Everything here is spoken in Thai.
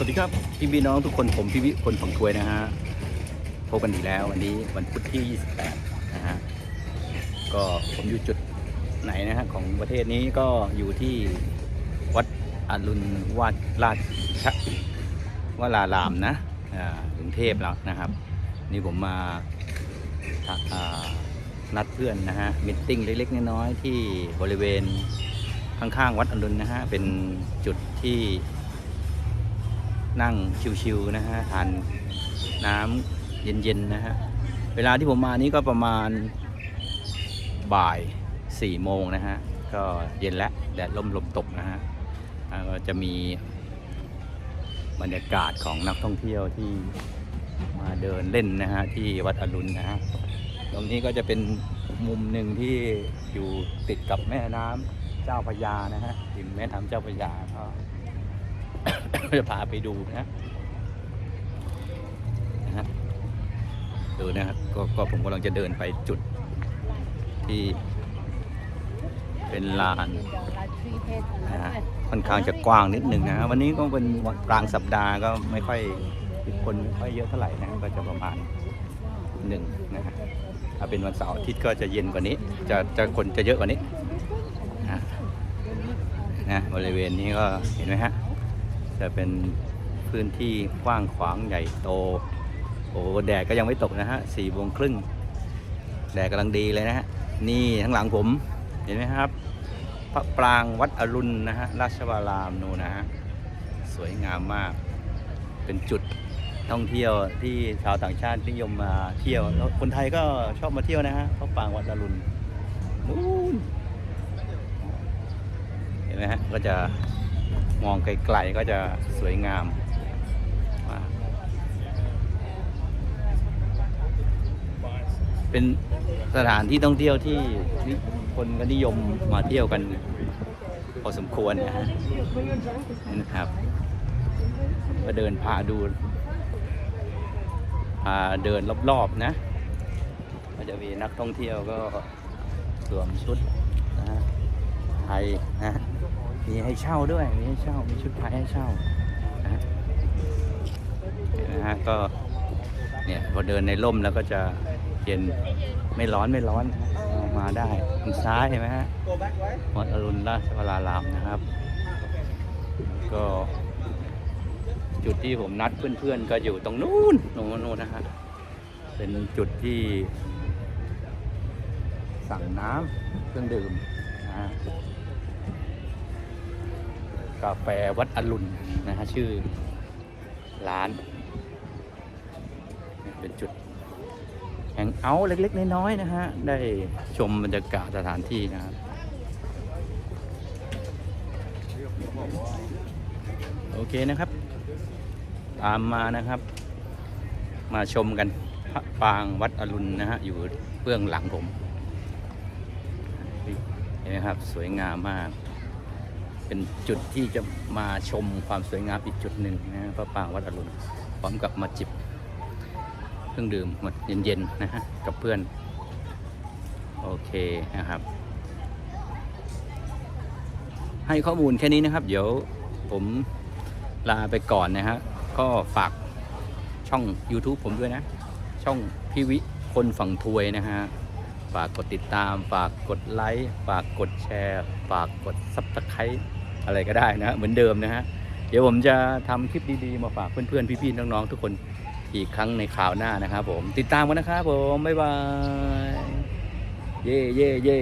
สวัสดีครับพี่พี่น้องทุกคนผมพี่วิคนฝั่งถวยนะฮะพบกันอีกแล้ววันนี้วันพุธที่ 28 นะฮะก็ผมอยู่จุดไหนนะฮะของประเทศนี้ก็อยู่ที่วัดอรุณวาดราชวรารามนะกรุงเทพแล้วนะครับ นี่ผมมาานัดเพื่อนนะฮะมิทติ้งเล็กๆน้อยๆที่บริเวณข้างๆวัดอรุณนะฮะเป็นจุดที่ นั่งชิวๆนะฮะทานน้ำเย็นๆนะฮะ เวลาที่ผมมานี่ก็ประมาณบ่ายสี่โมงนะฮะ ก็เย็นแล้วแดดลมลมตกนะฮะก็จะมีบรรยากาศของนักท่องเที่ยวที่มาเดินเล่นนะฮะที่วัดอรุณนะฮะตรงนี้ก็จะเป็นมุมหนึ่งที่อยู่ติดกับแม่น้ำเจ้าพระยานะฮะริมแม่น้ำเจ้าพระยาก็ จะพาไปดูนะนะฮะดูนะครับก็ก็ผมกำลังจะเดินไปจุดที่เป็นลานนะฮะค่อนข้างจะกว้างนิดหนึ่งนะ วันนี้ก็เป็นวันกลางสัปดาห์ก็ไม่ค่อยคนไม่ค่อยเยอะเท่าไหร่นะก็จะประมาณหนึ่งนะฮะถ้าเป็นวันเสาร์อาทิตย์ก็จะเย็นกว่านี้ จะจะคนจะเยอะกว่านี้นะนะบริเวณนี้ก็เห็นไหมฮะ จะเป็นพื้นที่กว้างขวางใหญ่โต โอ้แดดก็ยังไม่ตกนะฮะสี่โมงครึ่งแดดกำลังดีเลยนะฮะ นี่ข้างหลังผมเห็นไหมครับ พระปรางวัดอรุณนะฮะราชวรามนูนนะฮะ สวยงามมาก เป็นจุดท่องเที่ยวที่ชาวต่างชาตินิยมมาเที่ยวแล้วคนไทยก็ชอบมาเที่ยวนะฮะพระปรางวัดอรุณนู่นเห็นไหมฮะก็จะ มองไกลๆก็จะสวยงามเป็นสถานที่ท่องเที่ยวที่คนก็นิยมมาเที่ยวกันพอสมควรนะฮะนะครับ ก็เดินพาดูพาเดินรอบๆนะ ก็จะมีนักท่องเที่ยวก็สวมชุดนะฮะไทยนะ มีให้เช่าด้วย มีให้เช่า มีชุดไทยให้เช่านะฮะฮะก็เนี่ยพอเดินในร่มแล้วก็จะเย็นไม่ร้อนไม่ร้อนมาได้ทางซ้ายเห็นไหมฮะวัดอรุณราชวรารามนะครับ ก็จุดที่ผมนัดเพื่อนๆ ก็อยู่ตรงนู้นตรงนู้นนะฮะ เป็นจุดที่สั่งน้ำเครื่องดื่มนะฮะ กาแฟวัดอรุณนะฮะชื่อร้าน เป็นจุดแห่งเอาเล็กๆ น้อยๆนะฮะ ได้ชมบรรยากาศสถานที่นะครับโอเคนะครับ ตามมานะครับ มาชมกันพระปรางวัดอรุณนะฮะ อยู่เบื้องหลังผมเห็นไหมครับ สวยงามมาก เป็นจุดที่จะมาชมความสวยงามอีกจุดหนึ่งนะพระปรางวัดอรุณพร้อมกับมาจิบเครื่องดื่มมาเย็นๆนะฮะกับเพื่อน โอเคนะครับ ให้ข้อมูลแค่นี้นะครับ เดี๋ยวผมลาไปก่อนนะฮะก็ฝากช่อง YouTube ผมด้วยนะ ช่องพิวิคนฝั่งทวยนะฮะ ฝากกดติดตาม ฝากกดไลค์ ฝากกดแชร์ ฝากกดซับสไครต์อะไรก็ได้นะฮะเหมือนเดิมนะฮะ เดี๋ยวผมจะทำคลิปดีๆ มาฝากเพื่อนๆ พี่ๆ น้องๆ ทุกคนอีกครั้งในคราวหน้านะครับผม ติดตามกันนะครับผม บ๊ายบาย เย่เย่เย่